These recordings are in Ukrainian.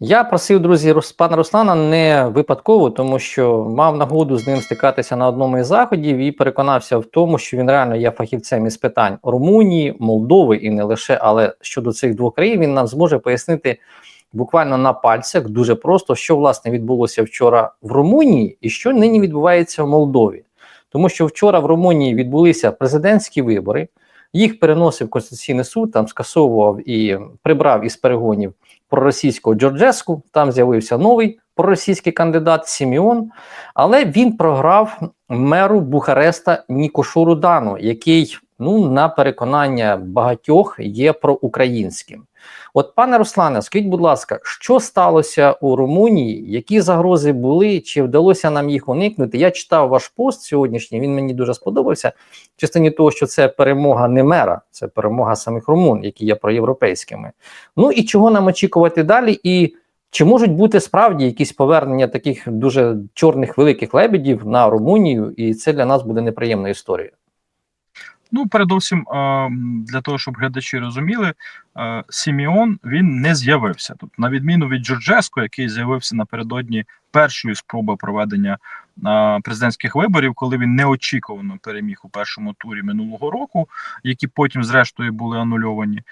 Я просив друзі пана Руслана не випадково, тому що мав нагоду з ним стикатися на одному із заходів і переконався в тому, що він реально є фахівцем із питань Румунії, Молдови і не лише, але щодо цих двох країн він нам зможе пояснити буквально на пальцях дуже просто, що власне відбулося вчора в Румунії і що нині відбувається в Молдові. Тому що вчора в Румунії відбулися президентські вибори, їх переносив Конституційний суд, там скасовував і прибрав із перегонів проросійського Джорджеску. Там з'явився новий проросійський кандидат Сіміон, але він програв меру Бухареста Нікошу Рудану, який, ну, на переконання багатьох, є проукраїнським. От, пане Руслане, скажіть, будь ласка, що сталося у Румунії? Які загрози були? Чи вдалося нам їх уникнути? Я читав ваш пост сьогоднішній. Він мені дуже сподобався. В частині того, що це перемога не мера, це перемога самих румун, які є проєвропейськими. Ну і чого нам очікувати далі? І чи можуть бути справді якісь повернення таких дуже чорних великих лебедів на Румунію? І це для нас буде неприємною історією. Ну, передовсім, для того, щоб глядачі розуміли, Сіміон він не з'явився. Тобто, на відміну від Джорджеско, який з'явився напередодні першої спроби проведення президентських виборів, коли він неочікувано переміг у першому турі минулого року, які потім, зрештою, були анульовані.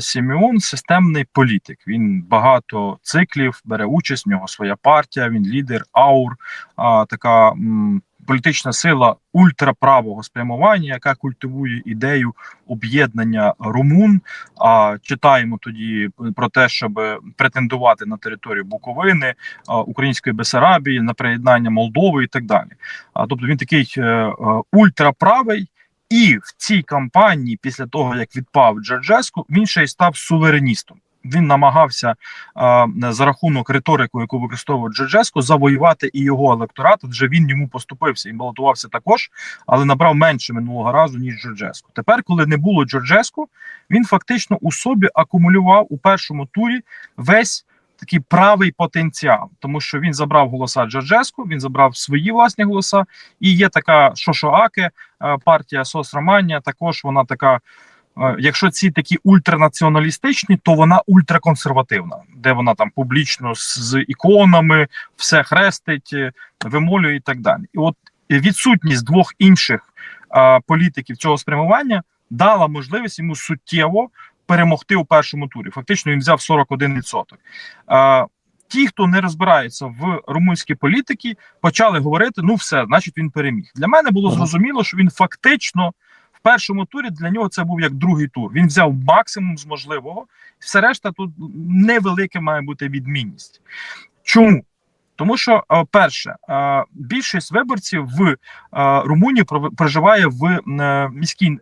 Сіміон системний політик. Він багато циклів бере участь. В нього своя партія. Він лідер аур, така. Політична сила ультраправого спрямування, яка культивує ідею об'єднання румун. А читаємо тоді про те, щоб претендувати на територію Буковини, Української Бесарабії, на приєднання Молдови і так далі. А тобто він такий е, е, ультраправий. І в цій кампанії, після того як відпав Джорджеску, він ще й став сувереністом. Він намагався а, за рахунок риторику, яку використовував Джорджеско, завоювати і його електорат. Адже він йому поступився і балотувався також, але набрав менше минулого разу ніж Джорджеско. Тепер, коли не було Джорджеску, він фактично у собі акумулював у першому турі весь такий правий потенціал, тому що він забрав голоса Джорджеску, він забрав свої власні голоса. І є така Шошоаке, е, партія Сос Романія. Також вона така. Е, Якщо ці такі ультранаціоналістичні, то вона ультраконсервативна, де вона там публічно з, іконами все хрестить, е, вимолює і так далі. І от відсутність двох інших е, політиків цього спрямування дала можливість йому суттєво перемогти у першому турі. Фактично він взяв 41%. Е, Ті, хто не розбирається в румунській політиці, почали говорити: ну все, значить він переміг. Для мене було зрозуміло, що він фактично першому турі для нього це був як другий тур. Він взяв максимум з можливого, все решта тут невелика має бути відмінність. Чому? Тому що, е, перше, е, більшість виборців в е, Румунії проживає в міській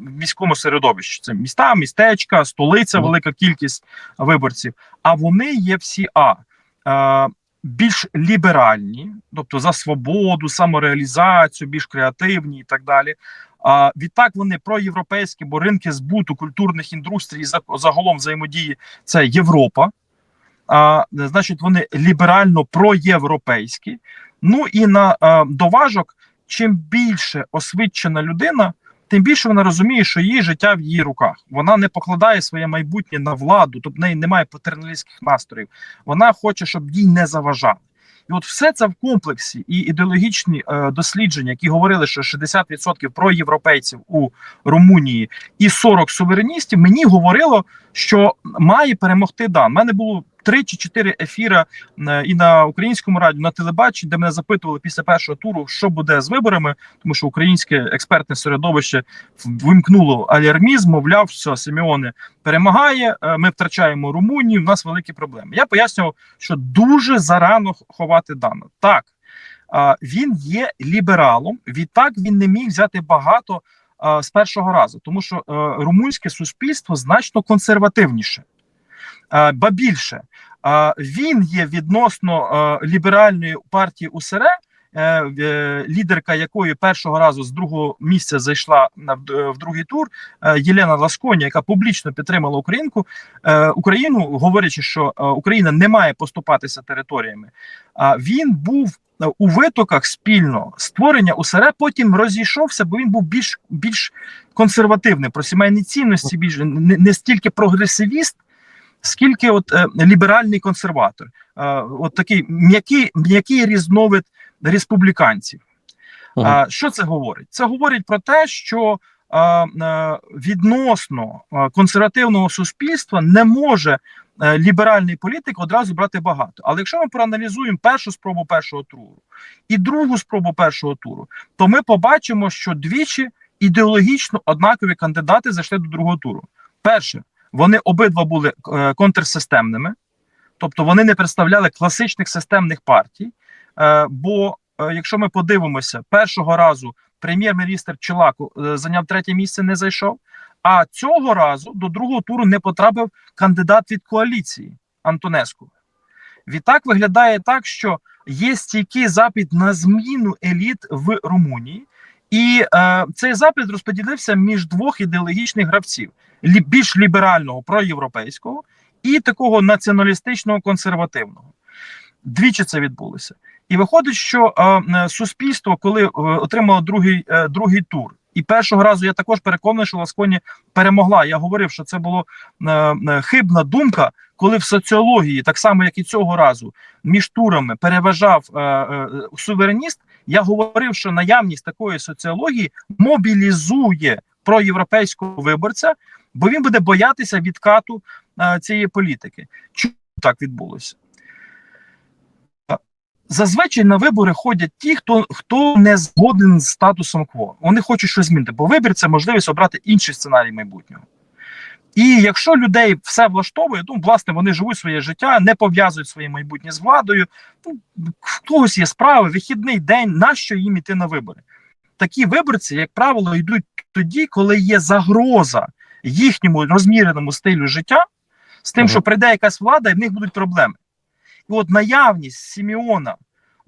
міському середовищі. Це міста, містечка, столиця, велика кількість виборців. А вони є всі а більш ліберальні, тобто за свободу, самореалізацію, більш креативні і так далі. А відтак вони проєвропейські, бо ринки збуту культурних індустрій за- загалом взаємодії це Європа. А, значить, вони ліберально проєвропейські. Ну і на а, доважок, чим більше освічена людина, тим більше вона розуміє, що її життя в її руках. Вона не покладає своє майбутнє на владу, тобто в неї немає патерналістських настроїв. Вона хоче, щоб їй не заважали. І от все це в комплексі і ідеологічні е, дослідження, які говорили, що 60% проєвропейців у Румунії і 40 сувереністів, мені говорило, що має перемогти Дан. У мене було три чи чотири ефіра е, і на українському радіо, на телебаченні, де мене запитували після першого туру, що буде з виборами, тому що українське експертне середовище вимкнуло алярмізм, мовляв, все, Симеоне перемагає. е, Ми втрачаємо Румунію. У нас великі проблеми. Я пояснював, що дуже зарано ховати Дана. Так він є лібералом. Відтак він не міг взяти багато з першого разу, тому що е, румунське суспільство значно консервативніше. Е, Ба більше, е, він є відносно е, ліберальної партії УСР, лідерка якої першого разу з другого місця зайшла в, другий тур. Єлена Ласконі, яка публічно підтримала Українку Україну, говорячи, що Україна не має поступатися територіями. А він був у витоках спільно створення УСР, потім розійшовся, бо він був більш більш консервативний про сімейні цінності, більш не, не стільки прогресивіст. Скільки от е, ліберальний консерватор, е, от такий м'який м'який різновид республіканців. Мгм. А, що це говорить? Це говорить про те, що е, відносно е, консервативного суспільства не може е, ліберальний політик одразу брати багато. Але якщо ми проаналізуємо першу спробу першого туру і другу спробу першого туру, то ми побачимо, що двічі ідеологічно однакові кандидати зайшли до другого туру. Перше, вони обидва були е, контрсистемними, тобто вони не представляли класичних системних партій. Е, бо е, якщо ми подивимося, першого разу прем'єр-міністр Чилаку е, зайняв третє місце, не зайшов. А цього разу до другого туру не потрапив кандидат від коаліції Антонеску. Відтак виглядає так, що є стійкий запит на зміну еліт в Румунії, і е, цей запит розподілився між двох ідеологічних гравців: лі, більш ліберального проєвропейського і такого націоналістичного консервативного. Двічі це відбулося. І виходить, що е, суспільство, коли е, отримало другий, е, другий тур, і першого разу я також переконаний, що Ласконі перемогла. Я говорив, що це була е, хибна думка, коли в соціології, так само як і цього разу, між турами переважав е, е, сувереніст. Я говорив, що наявність такої соціології мобілізує проєвропейського виборця, бо він буде боятися відкату е, цієї політики. Чому так відбулося? Зазвичай на вибори ходять ті, хто хто не згоден з статусом кво. Вони хочуть щось змінити, бо вибір це можливість обрати інший сценарій майбутнього. І якщо людей все влаштовує, ну власне вони живуть своє життя, не пов'язують своє майбутнє з владою. Ну, в когось є справи, вихідний день, нащо їм іти на вибори? Такі виборці, як правило, йдуть тоді, коли є загроза їхньому розміреному стилю життя, з тим, Мгм. що прийде якась влада, і в них будуть проблеми. І от наявність Сіміона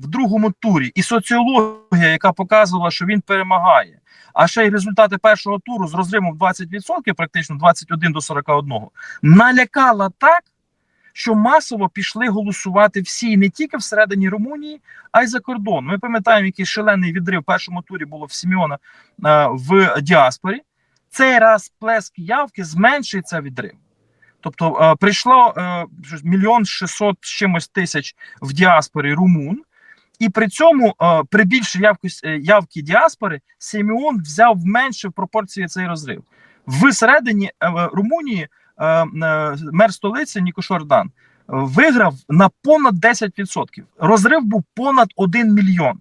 в другому турі і соціологія, яка показувала, що він перемагає, а ще й результати першого туру з розривом в 20%, практично 21 до 41, налякала так, що масово пішли голосувати всі, не тільки всередині Румунії, а й за кордон. Ми пам'ятаємо, який шалений відрив в першому турі було в Сіміона е, в діаспорі. Цей раз плеск явки зменшується відрив. Тобто е, прийшло е, мільйон шістсот чимось тисяч в діаспорі румун, і при цьому е, при більшій явкості е, явки діаспори Сімеон взяв менше в пропорції цей розрив. Всередині е, Румунії мер столиці Ніко Шордан е, виграв на понад 10%. Розрив був понад 1 мільйон.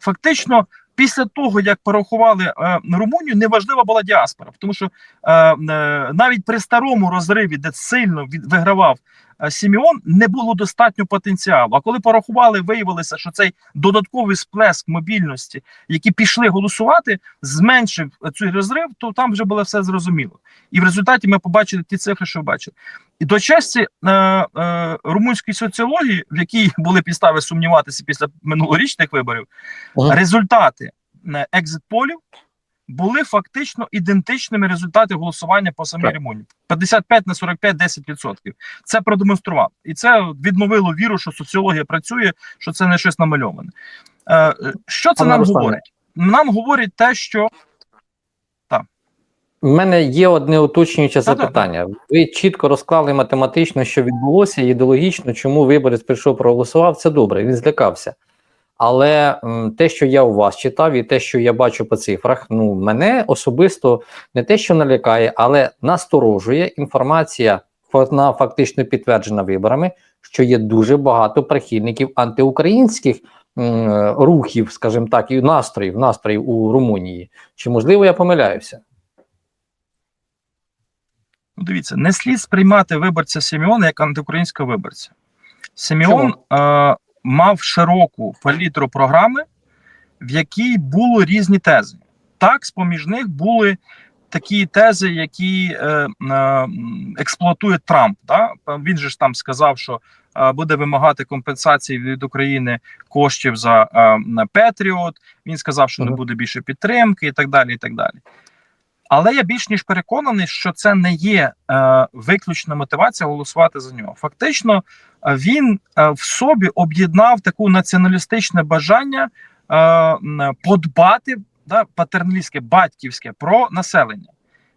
Фактично, після того, як порахували Румунію, неважлива була діаспора, тому що навіть при старому розриві, де сильно вигравав Сіміон, не було достатньо потенціалу. А коли порахували, виявилося, що цей додатковий сплеск мобільності, які пішли голосувати, зменшив цей розрив, то там вже було все зрозуміло. І в результаті ми побачили ті цифри, що бачили. І до честі е, е, румунської соціології, в якій були підстави сумніватися після минулорічних виборів, результати е, екзит-полів були фактично ідентичними результати голосування по самій Так. Румунії. 55 на 45 10%. Це продемонстрував. І це відновило віру, що соціологія працює, що це не щось намальоване. Е, що це Пане нам Руслане. говорить? Нам говорить те, що У мене є одне уточнююче запитання. Ви чітко розклали математично, що відбулося, і ідеологічно, чому виборець прийшов, проголосував, це добре, він злякався. Але те, що я у вас читав, і те, що я бачу по цифрах, ну мене особисто не те, що налякає, але насторожує інформація, вона фактично підтверджена виборами, що є дуже багато прихильників антиукраїнських м, рухів, скажімо так, і настроїв, настроїв у Румунії. Чи можливо я помиляюся? Ну, дивіться, не слід сприймати виборця Сімеона як антиукраїнського виборця. Сімеон е, мав широку палітру програми, в якій були різні тези. Так, з-поміж них були такі тези, які е, е, експлуатує Трамп. Да? Він же ж там сказав, що е, буде вимагати компенсації від України коштів за е, Петріот. Він сказав, що не буде більше підтримки, і так далі. і так далі. Але я більш ніж переконаний, що це не є е, виключна мотивація голосувати за нього. Фактично, е, він е, в собі об'єднав таку націоналістичне бажання е, подбати да, патерналістське, батьківське про населення.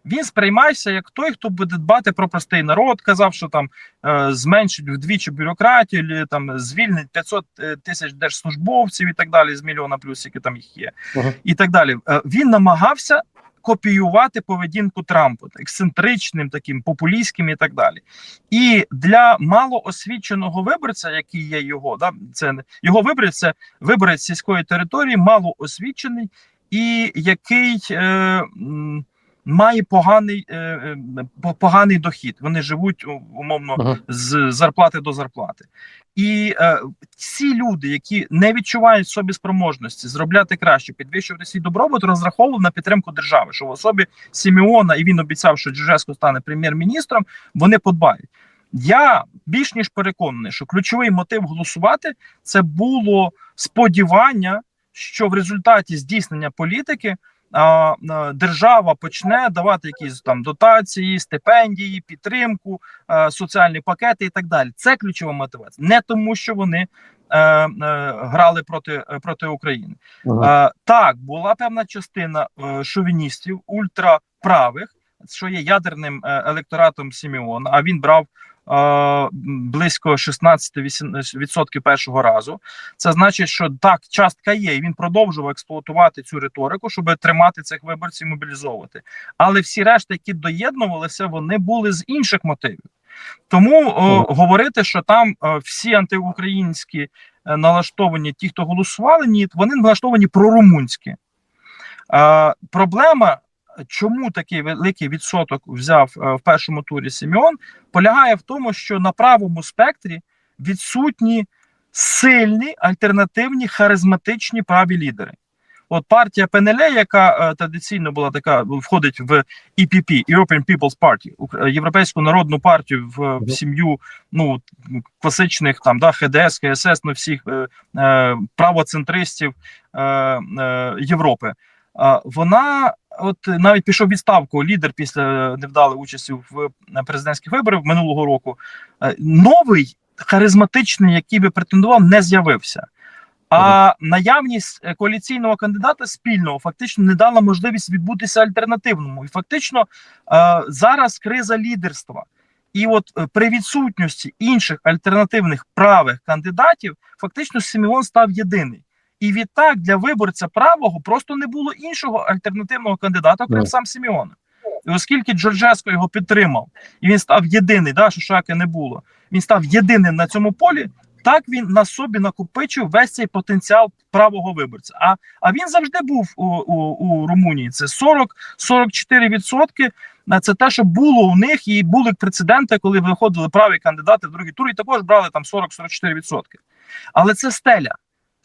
він сприймається як той, хто буде дбати про простий народ. Казав, що там е, зменшить вдвічі бюрократію, лі, там звільнить 500 е, тисяч держслужбовців і так далі, з мільйона плюс, які там їх є, Мгм. і так далі. Е, він намагався копіювати поведінку Трампа, ексцентричним, таким популістським і так далі. І для малоосвіченого виборця, який є його, да, це його виборець, це виборець сільської території, малоосвічений і який е, має поганий, е, е, поганий дохід. Вони живуть умовно Мгм. з зарплати до зарплати. І е, ці люди, які не відчувають в собі спроможності зробляти краще, підвищувати свій добробут, розраховували на підтримку держави, що в особі Сімеона, і він обіцяв, що Джижеско стане прем'єр-міністром. Вони подбають. Я більш ніж переконаний, що ключовий мотив голосувати це було сподівання, що в результаті здійснення політики держава почне давати якісь там дотації, стипендії, підтримку, соціальні пакети і так далі. Це ключова мотивація, не тому, що вони е, е, грали проти, е, проти України. Е, так, була певна частина е, шовіністів, ультраправих, що є ядерним е, електоратом Сімеона, а він брав е, близько 16% першого разу. Це значить, що так, частка є, і він продовжував експлуатувати цю риторику, щоб тримати цих виборців, мобілізовувати. Але всі решта, які доєднувалися, вони були з інших мотивів. Тому о, говорити, що там е, всі антиукраїнські е, налаштовані, ті, хто голосували, ні, вони налаштовані прорумунські. Е, проблема, чому такий великий відсоток взяв е, в першому турі Сімеон, полягає в тому, що на правому спектрі відсутні сильні альтернативні харизматичні праві лідери. От партія ПНЛ, яка е, традиційно була така, входить в EPP, European People's Party, Європейську народну партію в, в сім'ю ну класичних там да ХДС, КСС, ну всіх е, е, правоцентристів е, е, Європи. Е, вона от навіть пішов відставку лідер після невдалої участі в президентських виборах минулого року. Е, новий харизматичний, який би претендував, не з'явився. А наявність е, коаліційного кандидата спільного фактично не дала можливість відбутися альтернативному. І фактично е, зараз криза лідерства. І от е, при відсутності інших альтернативних правих кандидатів, фактично Сімеон став єдиний. І відтак для виборця правого просто не було іншого альтернативного кандидата, окрім Ну. сам Сімеона. І оскільки Джорджеско його підтримав, і він став єдиний, да, що Шаки не було, він став єдиним на цьому полі. Так він на собі накопичив весь цей потенціал правого виборця. А а він завжди був у, у, у Румунії. Це 40-44 відсотки. Це те, що було у них, і були прецеденти, коли виходили праві кандидати в другий тур, і також брали там 40-44 відсотки. Але це стеля.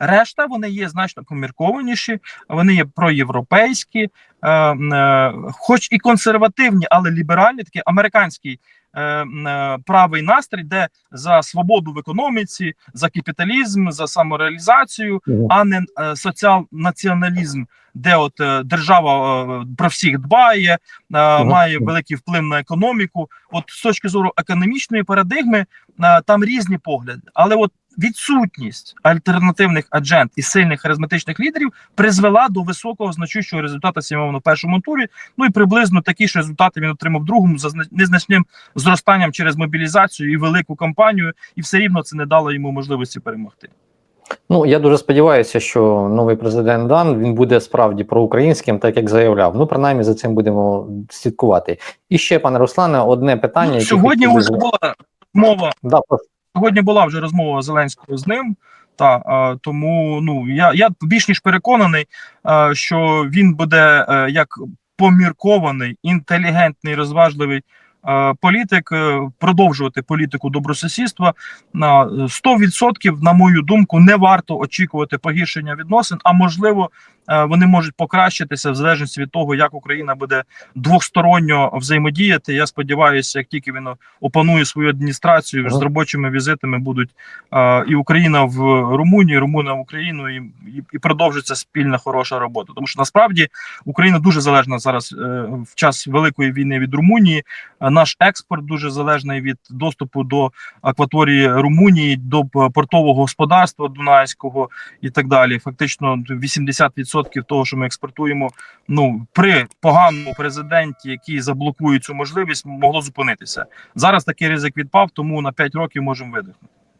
Решта вони є значно поміркованіші, вони є проєвропейські, е, е, хоч і консервативні, але ліберальні, такий американський е, е, правий настрій, де за свободу в економіці, за капіталізм, за самореалізацію, а не е, соціал-націоналізм, де от е, держава е, про всіх дбає, е, має великий вплив на економіку. От з точки зору економічної парадигми е, там різні погляди, але от відсутність альтернативних аджент і сильних харизматичних лідерів призвела до високого значущого результату Сімеона в першому турі. Ну і приблизно такі ж результати він отримав в другому за незначним зростанням через мобілізацію і велику кампанію, і все рівно це не дало йому можливості перемогти. Ну я дуже сподіваюся, що новий президент Дан він буде справді проукраїнським, так як заявляв. Ну, принаймні за цим будемо слідкувати. І ще, пане Руслане, одне питання. Ну, сьогодні вже була мова. Да. Сьогодні була вже розмова Зеленського з ним. Та тому ну я, я більш ніж переконаний, що він буде е, як поміркований, інтелігентний, розважливий політик, е, продовжувати політику добросусідства. На 100%, на мою думку, не варто очікувати погіршення відносин, а можливо, вони можуть покращитися в залежності від того, як Україна буде двосторонньо взаємодіяти. Я сподіваюся, як тільки він опанує свою адміністрацію з робочими візитами, будуть е, і Україна в Румунії, Румуна в Україну, і, і, і продовжиться спільна хороша робота. Тому що насправді Україна дуже залежна зараз е, в час великої війни від Румунії. Е, Наш експорт дуже залежний від доступу до акваторії Румунії, до портового господарства Дунайського і так далі. Фактично 80% 50% того, що ми експортуємо, ну при поганому президенті, який заблокує цю можливість, могло зупинитися. Зараз такий ризик відпав, тому на 5 років можемо видихнути.